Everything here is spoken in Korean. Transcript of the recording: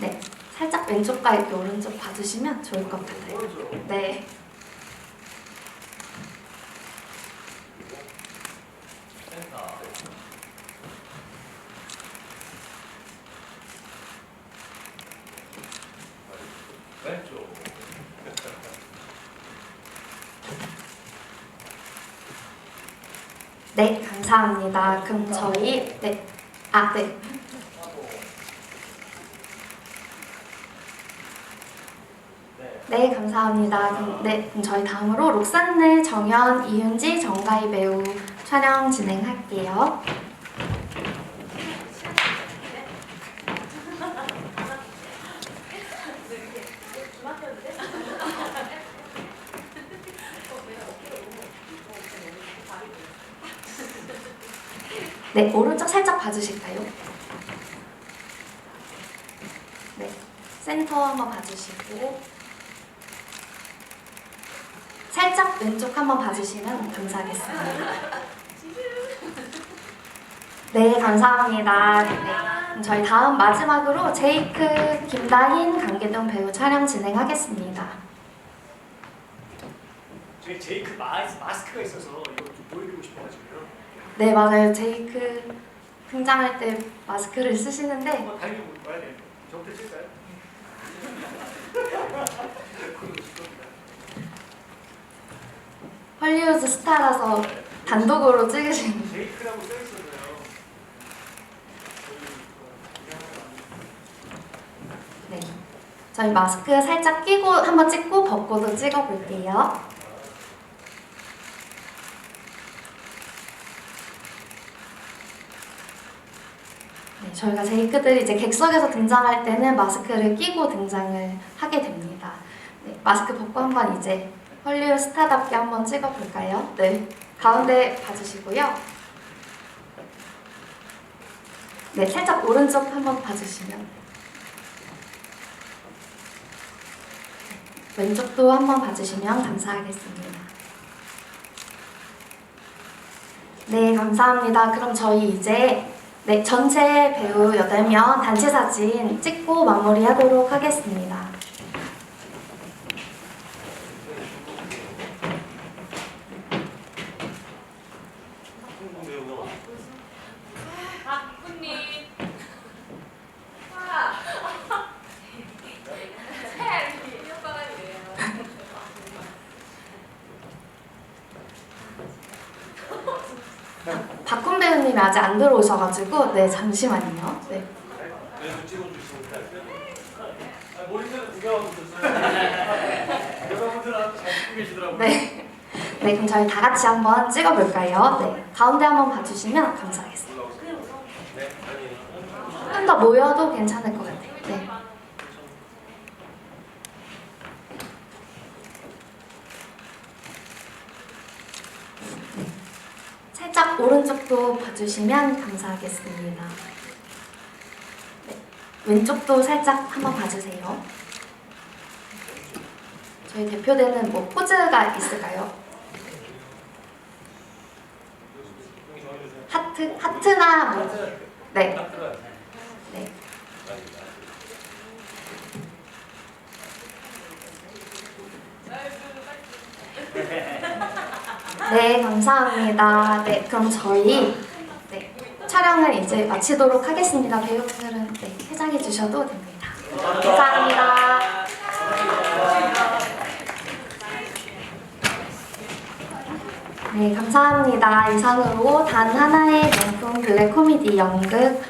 네, 살짝 왼쪽과 오른쪽 봐주시면 좋을 것 같아요. 네. 네, 감사합니다. 그럼 저희 네, 아 네, 하고. 네. 네 감사합니다. 네, 그럼 저희 다음으로 록산네, 정연, 이윤지, 정가희 배우 촬영 진행할게요. 네, 오른쪽 살짝 봐주실까요? 네, 센터 한번 봐주시고 살짝 왼쪽 한번 봐주시면 감사하겠습니다. 네, 감사합니다. 네, 그럼 저희 다음 마지막으로 제이크, 김다인, 강계동 배우 촬영 진행하겠습니다. 저희 제이크 마스, 마스크가 있어서 이거 좀 보여드리고 싶어가지고요. 네, 맞아요. 제이크 등장할 때 마스크를 쓰시는데 한번 다니고 와야 돼요. 저부터 칠까요? 헐리우드 스타라서 단독으로 찍으신. 네. 저희 마스크 살짝 끼고 한번 찍고 벗고도 찍어볼게요. 네, 저희가 제이크들이 이제 객석에서 등장할 때는 마스크를 끼고 등장을 하게 됩니다. 네, 마스크 벗고 한번 이제 헐리우드 스타답게 한번 찍어볼까요? 네, 가운데 봐주시고요. 네, 살짝 오른쪽 한번 봐주시면 왼쪽도 한번 봐주시면 감사하겠습니다. 네, 감사합니다. 그럼 저희 이제 네, 전체 배우 8명 단체 사진 찍고 마무리하도록 하겠습니다. 홍콩 배우가 박군님. 와. 새 이효과가이에요. 배우님이 아직 안 들어오셔가지고 네, 잠시만요. 네. 네. 네, 그럼 저희 다 같이 한번 찍어볼까요? 네, 가운데 한번 봐주시면 감사하겠습니다. 네. 조금 더 모여도 괜찮을 것 같아요. 네. 살짝 오른쪽도 봐주시면 감사하겠습니다. 네. 왼쪽도 살짝 한번 봐주세요. 저희 대표되는 뭐 포즈가 있을까요? 하트, 하트나 뭐, 네. 네. 네, 감사합니다. 네, 그럼 저희 네, 촬영을 이제 마치도록 하겠습니다. 배우분들은 네, 해장해 주셔도 됩니다. 감사합니다. 네, 감사합니다. 이상으로 단 하나의 명품 블랙 코미디 연극